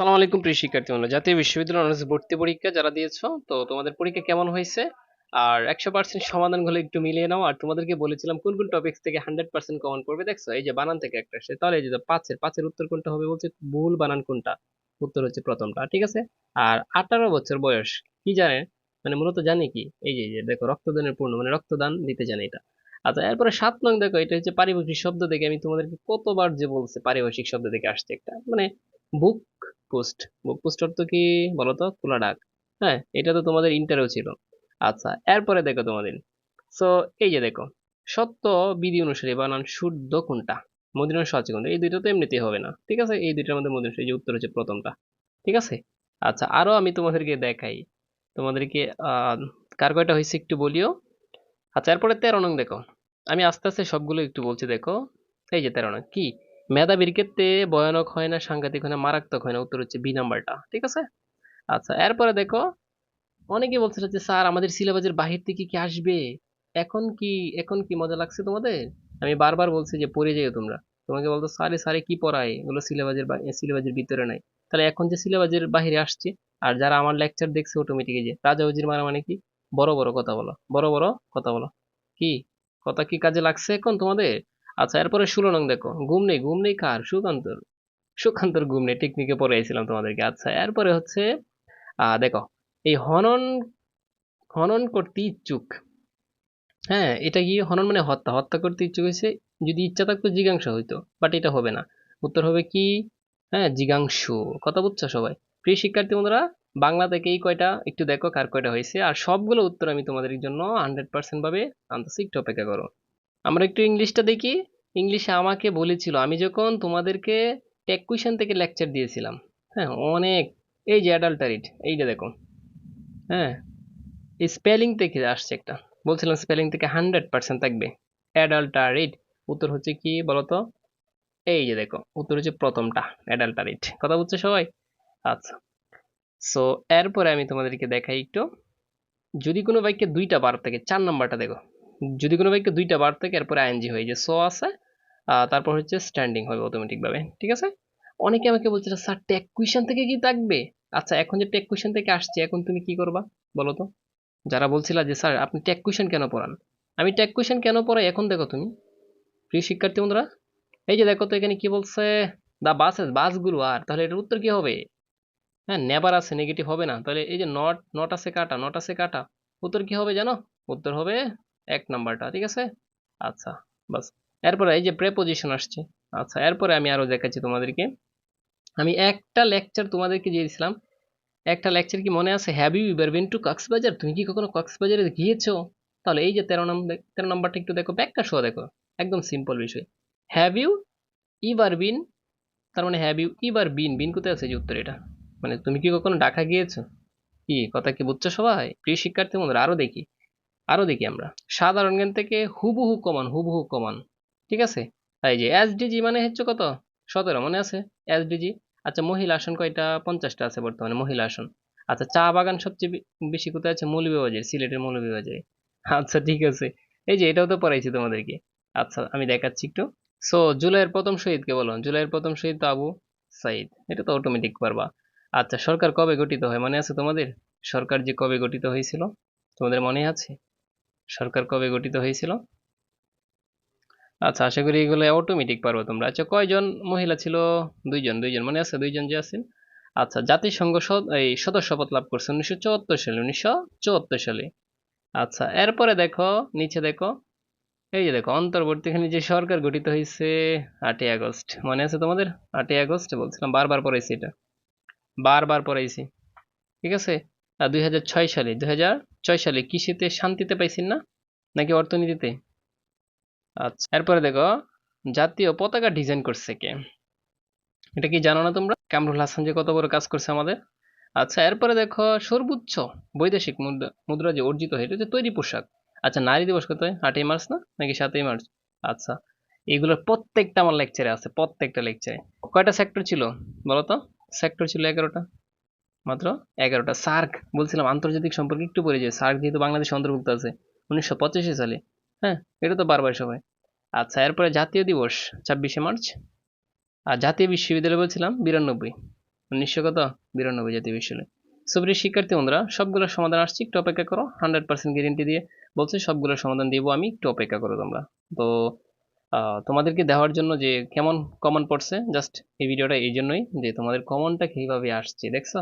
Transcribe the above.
সালাম আলাইকুম প্রিয় শিক্ষার্থী বন্ধু জাতীয় বিশ্ববিদ্যালয় অনার্স ভর্তি পরীক্ষা যারা দিয়েছ, তো তোমাদের পরীক্ষা কেমন হয়েছে? আর একশো পার্সেন্ট সমাধানগুলো একটু মিলিয়ে নাও, আর তোমাদেরকে বলেছিলাম কোন কোন টপিক্স থেকে হান্ড্রেড পার্সেন্ট কমন করবে, দেখছ? এই যে বানান থেকে একটা আসছে তাহলে যে পাঁচের পাঁচের উত্তর কোনটা হবে বলছে? ভুল বানান কোনটা? উত্তর হচ্ছে প্রথমটা, ঠিক আছে? আর আঠারো বছর বয়স, কি জানে? মানে মূলত জানি কি? এই যে এই যে, দেখো, রক্তদানের পূর্ণ মানে রক্তদান দিতে জানে এটা। আচ্ছা এরপরে সাত নং দেখো, এটা হচ্ছে পারিভাষিক শব্দ দেখে আমি তোমাদেরকে কতবার যে বলছে, পারিভাষিক শব্দ দেখে আসছে একটা। মানে বুক পোস্ট। বুক পোস্ট অর্থ কি বলতো? খোলা ডাক। হ্যাঁ এটা তো তোমাদের ইন্টারও ছিল। আচ্ছা এরপরে দেখো তোমাদের। সো এই যে দেখো, সত্য বিধি অনুসারে বানান শুদ্ধ কোনটা? মদিনা সচে কোনটা? এই দুইটা তো এমনিতেই হবে না, ঠিক আছে? এই দুইটার মধ্যে মদিনা এই যে উত্তর হচ্ছে প্রথমটা, ঠিক আছে? আচ্ছা আরও আমি তোমাদেরকে দেখাই। তোমাদেরকে কার কয়টা হয়েছে একটু বলিও। আচ্ছা এরপরে তেরো নং দেখো। আমি আস্তে আস্তে সবগুলো একটু বলছি, দেখো। এই যে তেরো নং, কি? মেধাবীর ক্ষেত্রে ভয়ানক হয় না, সাংঘাতিক হয় না, মারাত্মক হয় না, উত্তর হচ্ছে বি নাম্বারটা, ঠিক আছে? আচ্ছা এরপরে দেখো অনেকে বলছে যে স্যার, আমাদের সিলেবাসের বাহির থেকে কি আসবে? এখন কি এখন কি মজা লাগছে তোমাদের? আমি বারবার বলছি যে, পড়ে যাও তোমরা। তোমাকে বলতো, স্যারে স্যারে, কি পড়ায়? এগুলো সিলেবাসের সিলেবাসের ভিতরে নাই। তাহলে এখন যে সিলেবাসের বাহিরে আসছে, আর যারা আমার লেকচার দেখছে অটোমেটিক যে, রাজা উজির মারা মানে কি? বড় বড় কথা বলো, বড় বড় কথা বলো। কি? কথা কি কাজে লাগছে এখন তোমাদের? আচ্ছা এরপরে ষোলো নং দেখো। ঘুম নেই ঘুম নেই কার? সুকান্তর। সুকান্তর ঘুম নেই, টেকনিকে পড়াইছিলাম তোমাদেরকে। আচ্ছা এরপরে হচ্ছে দেখো, এই হনন হনন করতে ইচ্ছুক। হ্যাঁ এটা কি হনন মানে হত্যা? হত্যা করতে ইচ্ছুক হয়েছে যদি ইচ্ছা থাকতো জিজ্ঞাসা হইতো বাট এটা হবে না। উত্তর হবে কি? হ্যাঁ জিজ্ঞাংসু। কথা বুঝছ সবাই? প্রিয় শিক্ষার্থী বন্ধুরা, বাংলা থেকে এই কয়টা, একটু দেখো কার কয়টা হয়েছে আর সবগুলো উত্তর আমি তোমাদের জন্য হান্ড্রেড পার্সেন্ট ভাবে আনতেছি অপেক্ষা করো। আমরা একটু ইংলিশটা দেখি ইংলিশে আমাকে বলেছিল, আমি যখন তোমাদেরকে টেক কুইশন থেকে লেকচার দিয়েছিলাম হ্যাঁ অনেক, এই যে অ্যাডাল্টারিট এইটা দেখো হ্যাঁ এই স্পেলিং থেকে আসছে একটা, বলছিলাম স্পেলিং থেকে হান্ড্রেড পার্সেন্ট থাকবে অ্যাডাল্টারিট উত্তর হচ্ছে কি বলতো, এই যে দেখো, উত্তর হচ্ছে প্রথমটা অ্যাডাল্টারিট কথা বুঝছ সবাই? আচ্ছা সো এরপরে আমি তোমাদেরকে দেখাই একটু, যদি কোনো বাইককে দুইটা বার থেকে, চার নাম্বারটা দেখো যদি কোনো বাইককে দুইটা বার থেকে, এরপরে আইএনজি হয়ে যে সো আছে তারপর হচ্ছে স্ট্যান্ডিং হবে অটোমেটিক ভাবে ঠিক আছে? অনেকে আমাকে বলছে স্যার টেক কুইশন থেকে কি থাকবে? আচ্ছা এখন যে টেক কুইশন থেকে আসছে, এখন তুমি কি করবা, বলো তো? যারা বলছিলা যে, স্যার, আপনি টেক কুইশন কেন পড়ান? আমি টেক কুইশন কেন পড়াই? এখন দেখো তুমি। প্রিয় শিক্ষার্থী বন্ধুরা, এই যে দেখো তো এখানে কি বলছে? দা বাসেস বাসগুলো আর তাহলে এটার উত্তর কি হবে? হ্যাঁ নেবার আছে নেগেটিভ হবে না। তাহলে এই যে নট নট আছে কাটা নট আছে কাটা, উত্তর কি হবে জানো? উত্তর হবে এক নাম্বারটা, ঠিক আছে? আচ্ছা বাস। এরপরে এই যে প্রেপোজিশন আসছে আচ্ছা এরপরে আমি আরও দেখাচ্ছি তোমাদেরকে। আমি একটা লেকচার তোমাদেরকে দিয়েছিলাম একটা লেকচার কি মনে আছে? Have you been to Cox's Bazar? তুমি কি কখনো কক্সবাজারে গিয়েছো? তাহলে এই যে তেরো নম্বর তেরো নম্বরটা একটু দেখো, ব্যাখ্যা সহ দেখো, একদম সিম্পল বিষয়। হ্যাভ ইউ ইভার বিন তার মানে হ্যাভ ইউ ইভার বিন বিন কোথায় আছে যে উত্তর এটা? মানে তুমি কি কখনো ঢাকা গিয়েছো? কি, কথা কি বুঝছ সবাই? প্রিয় শিক্ষার্থী বন্ধুরা আরও দেখি। আরও দেখি আমরা। সাধারণ জ্ঞান থেকে হুবহু কমান হুবহু কমান। ঠিক আছে? এই যে এসডিজি মানে হচ্ছে কত? সতেরো, মনে আছে? এসডিজি আচ্ছা মহিলা আসন কয়টা? পঞ্চাশটা আছে বর্তমানে, মহিলা আসন। আচ্ছা চা বাগান সবচেয়ে বেশি কোথায় আছে? মৌলভীবাজার, সিলেটের মৌলভীবাজারে। আচ্ছা ঠিক আছে। এই যে এটাও তো পড়াইছি তোমাদেরকে। আচ্ছা আমি দেখাচ্ছি একটু। সো জুলাইয়ের প্রথম শহীদকে বলো। জুলাইয়ের প্রথম শহীদ তো আবু সাইদ। এটা তো অটোমেটিক পারবা। আচ্ছা সরকার কবে গঠিত হয়? মনে আছে তোমাদের? সরকার যে কবে গঠিত হয়েছিল? তোমাদের মনে আছে? সরকার কবে গঠিত হয়েছিল? আচ্ছা আশা করি এগুলো অটোমেটিক পারব তোমরা। আচ্ছা কয়জন মহিলা ছিল? দুইজন দুইজন। মনে আছে দুইজন যে আছেন? আচ্ছা জাতিসংঘ এই সদস্য শপথ লাভ করছে উনিশশো চুয়াত্তর সালে, উনিশশো চুয়াত্তর সালে। আচ্ছা এরপরে দেখো, নিচে দেখো। এই যে দেখো, অন্তর্বর্তীখানে যে সরকার গঠিত হয়েছে, আটই আগস্ট। মনে আছে তোমাদের? আটই আগস্ট বলছিলাম, বারবার পড়াইছি এটা। বারবার পড়াইছি। ঠিক আছে? আর দুই সালে, দুই হাজার সালে কৃষিতে শান্তিতে পাইছেন না? নাকি অর্থনীতিতে? আচ্ছা এরপরে দেখো, জাতীয় পতাকা ডিজাইন করছে কে? এটা কি জানো না তোমরা? কামরুল হাসান যে কত বড় কাজ করছে আমাদের। আচ্ছা এরপরে দেখো, সর্বোচ্চ বৈদেশিক মুদ্রা মুদ্রা যে অর্জিত হয়, এটা হচ্ছে তৈরি পোশাক। আচ্ছা নারী দিবস কত হয়? আটই মার্চ না? নাকি সাতই মার্চ? আচ্ছা এগুলোর প্রত্যেকটা আমার লেকচারে আছে, প্রত্যেকটা লেকচারে কয়টা সেক্টর ছিল বলো তো? সেক্টর ছিল এগারোটা। মাত্র এগারোটা। সার্ক, বলছিলাম আন্তর্জাতিক সম্পর্কে একটু পড়ে যায় সার্ক যেহেতু বাংলাদেশ অন্তর্ভুক্ত আছে, উনিশশো পঁচাশি সালে। হ্যাঁ এটা তো বারবার সবাই। আচ্ছা এরপরে জাতীয় দিবস, ছাব্বিশে মার্চ। আর জাতীয় বিশ্ববিদ্যালয় বলছিলাম বিরানব্বই। উনিশশো কত? বিরানব্বই জাতীয় বিশ্ববিদ্যালয়। সুপ্রিয় শিক্ষার্থী বন্ধুরা সবগুলোর সমাধান আসছে, একটু অপেক্ষা করো। হান্ড্রেড পার্সেন্ট গ্যারেন্টি দিয়ে বলছে সবগুলোর সমাধান দিব আমি, একটু অপেক্ষা করো তোমরা। তো তোমাদেরকে দেওয়ার জন্য যে কেমন কমন পড়ছে জাস্ট এই ভিডিওটা এই জন্যই যে তোমাদের কমনটা কীভাবে আসছে, দেখছ?